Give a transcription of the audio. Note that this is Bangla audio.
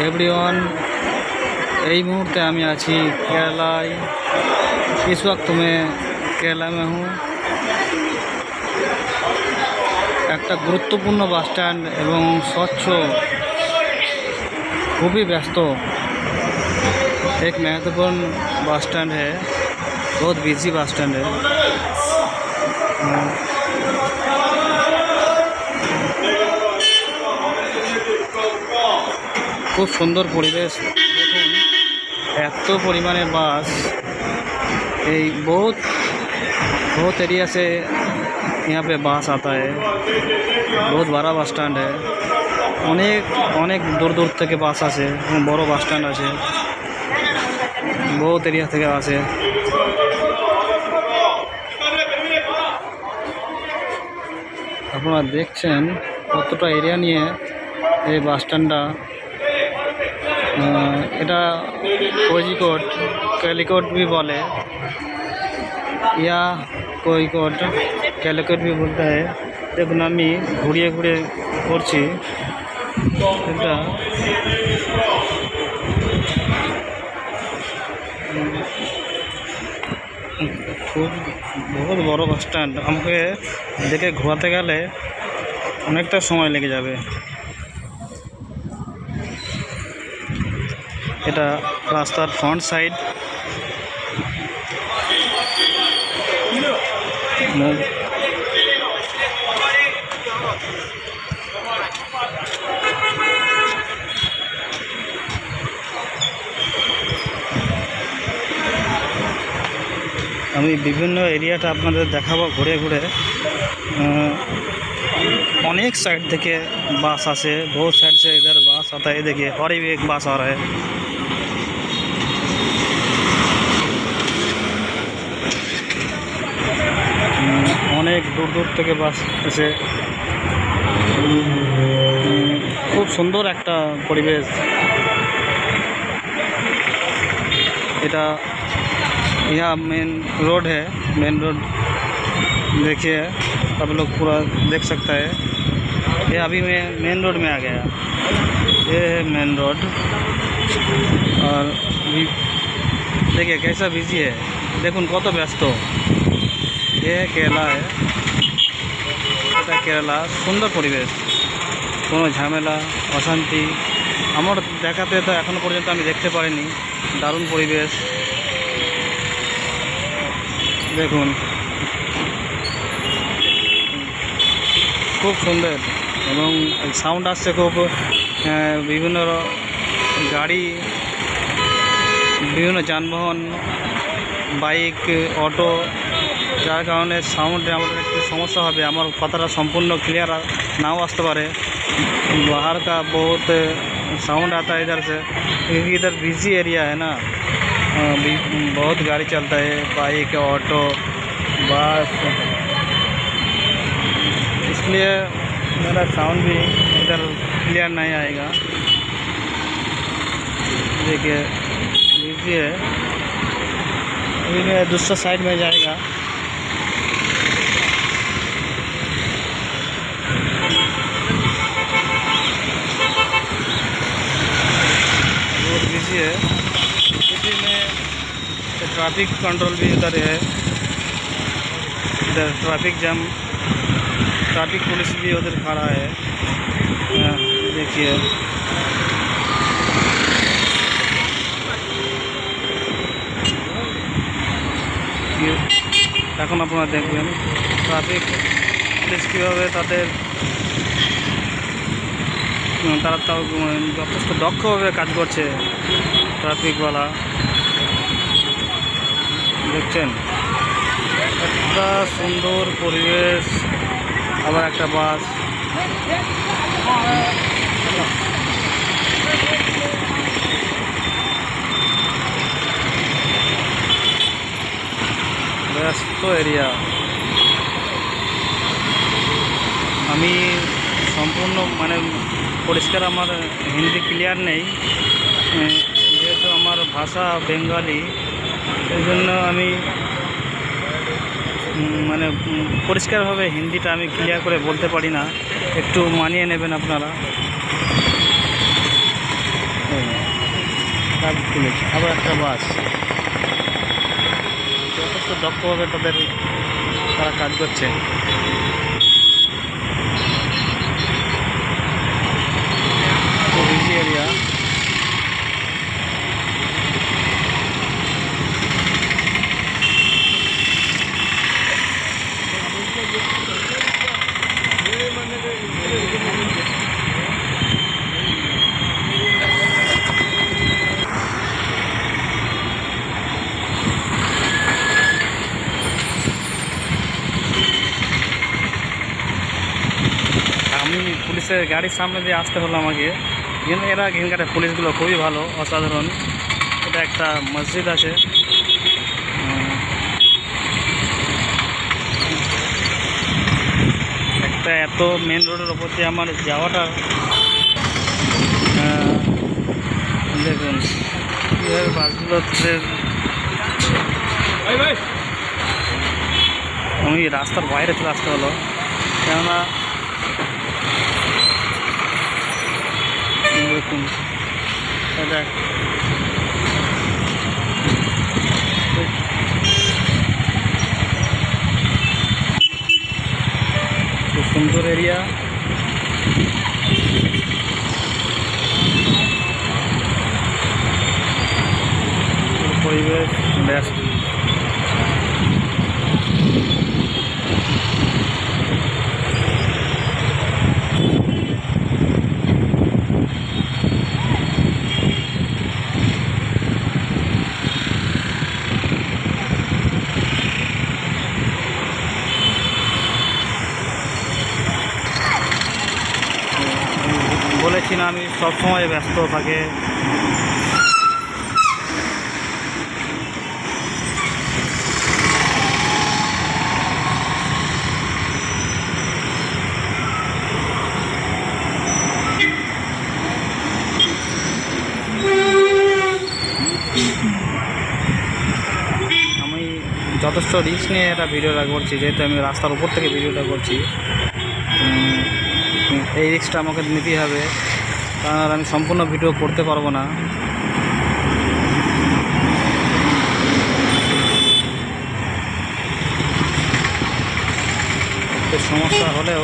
एवरीवन এই মুহূর্তে আমি আছি কেরালায় इस वक्त मैं কেরালা में हूँ একটা গুরুত্বপূর্ণ বাস স্ট্যান্ড এবং স্বচ্ছ খুবই ব্যস্ত एक महत्वपूर्ण बस स्टैंड है बहुत बिजी बस स्टैंड है খুব সুন্দর পরিবেশ দেখুন এত পরিমাণে বাস এই बहुत बहुत एरिया से यहाँ पे बस आता है बहुत बड़ा বাস স্ট্যান্ড है অনেক অনেক দূর দূর থেকে বাস আসে এবং বড় বাস স্ট্যান্ড আছে বহুত এরিয়া থেকে আসে আপনারা দেখছেন কতটা এরিয়া নিয়ে এই বাস স্ট্যান্ডটা আহ, এটা কোজিকোট ক্যালিকোট भी বলে। ইয়া कोई कोट ক্যালিকোট भी बोलता है দেখুন, আমি ঘুরিয়ে ঘুরিয়ে করছি। এটা খুব বহুত বড় বাস স্ট্যান্ড আমাকে দেখে ঘোরাতে গেলে অনেকটা সময় লেগে যাবে। এটা রাস্তার ফ্রন্ট সাইড আমি বিভিন্ন এরিয়াটা আপনাদের দেখাবো ঘুরে ঘুরে। अनेक साइड থেকে বাস আসে बहुत साइड से इधर बस आता है ये देखिए और भी एक बस आ रहा है উম, অনেক দূর দূর থেকে বাস এসে উম, খুব সুন্দর একটা পরিবেশ এটা यहाँ मेन रोड है मेन रोड देखिए आप लोग पूरा देख सकता है ये अभी मैं मेन रोड में आ गया ये है मेन रोड और भी देखिए कैसा बिजी है দেখুন কত ব্যস্ত এ কেরালা है এটা কেরালা সুন্দর পরিবেশ কোনো ঝামেলা অশান্তি আমার দেখাতে তো এখনও পর্যন্ত আমি দেখতে পারিনি দারুণ পরিবেশ দেখুন খুব সুন্দর साउंड आब विभिन्न गाड़ी विभिन्न जान बहन बैक अटो जार कारण साउंड समस्या है हमारे कथाटा सम्पूर्ण क्लियर ना आसते परे बाहर का बहुत साउंड आता है इधर से क्योंकि इधर बिज़ी एरिया है ना बहुत गाड़ी चलता है बाइक ऑटो बस इसलिए मेरा साउंड भी इधर क्लियर नहीं आएगा। देखिए बिज़ी है। अभी मैं दूसरा साइड में जाएगा। बहुत बिज़ी है। इसी में ट्रैफ़िक कंट्रोल भी उधर है। इधर ट्रैफ़िक जाम ट्रैफिक पुलिस भी उधर खड़ा है हाँ, देखिए ये এখন আপনারা দেখবেন ট্রাফিক পুলিশ কীভাবে তাদের উম, তারা তাও উম, যথেষ্ট দক্ষভাবে কাজ করছে ট্রাফিকওয়ালা দেখছেন একটা সুন্দর পরিবেশ আবার একটা বাস। ব্যস্ত এরিয়া। আমি সম্পূর্ণ মানে পরিষ্কার আমার হিন্দি ক্লিয়ার নেই। যেহেতু আমার ভাষা বেঙ্গলি এই জন্য আমি মানে পরিষ্কারভাবে হিন্দিটা আমি ক্লিয়ার করে বলতে পারি না। একটু মানিয়ে নেবেন আপনারা। আবার একটা বাস। যথেষ্ট দক্ষভাবে তাদের তারা কাজ করছে খুব ইজি এরিয়া পুলিশের গাড়ির সামনে দিয়ে আসতে হলো আমাকে। এরা এখানকার পুলিশগুলো খুবই ভালো, অসাধারণ। এটা একটা মসজিদ আছে। একটা এত মেন রোডের ওপর দিয়ে আমার যাওয়াটা দেখুন, কীভাবে বাসগুলো আমি রাস্তার বাইরে চলে আসতে হলো। কেননা দেখুন দেখ। খুব সুন্দর এরিয়া পরিবেশ ব্যস্ত বলেছি না আমি সবসময় ব্যস্ত থাকে। আমি যথেষ্ট রিস্ক নিয়ে এটা ভিডিওটা করছি, যেহেতু আমি রাস্তার উপর থেকে ভিডিওটা করছি। এই রিস্কটা আমাকে নিতেই হবে। কারণ আমি সম্পূর্ণ ভিডিও করতে পারব না। সমস্যা হলেও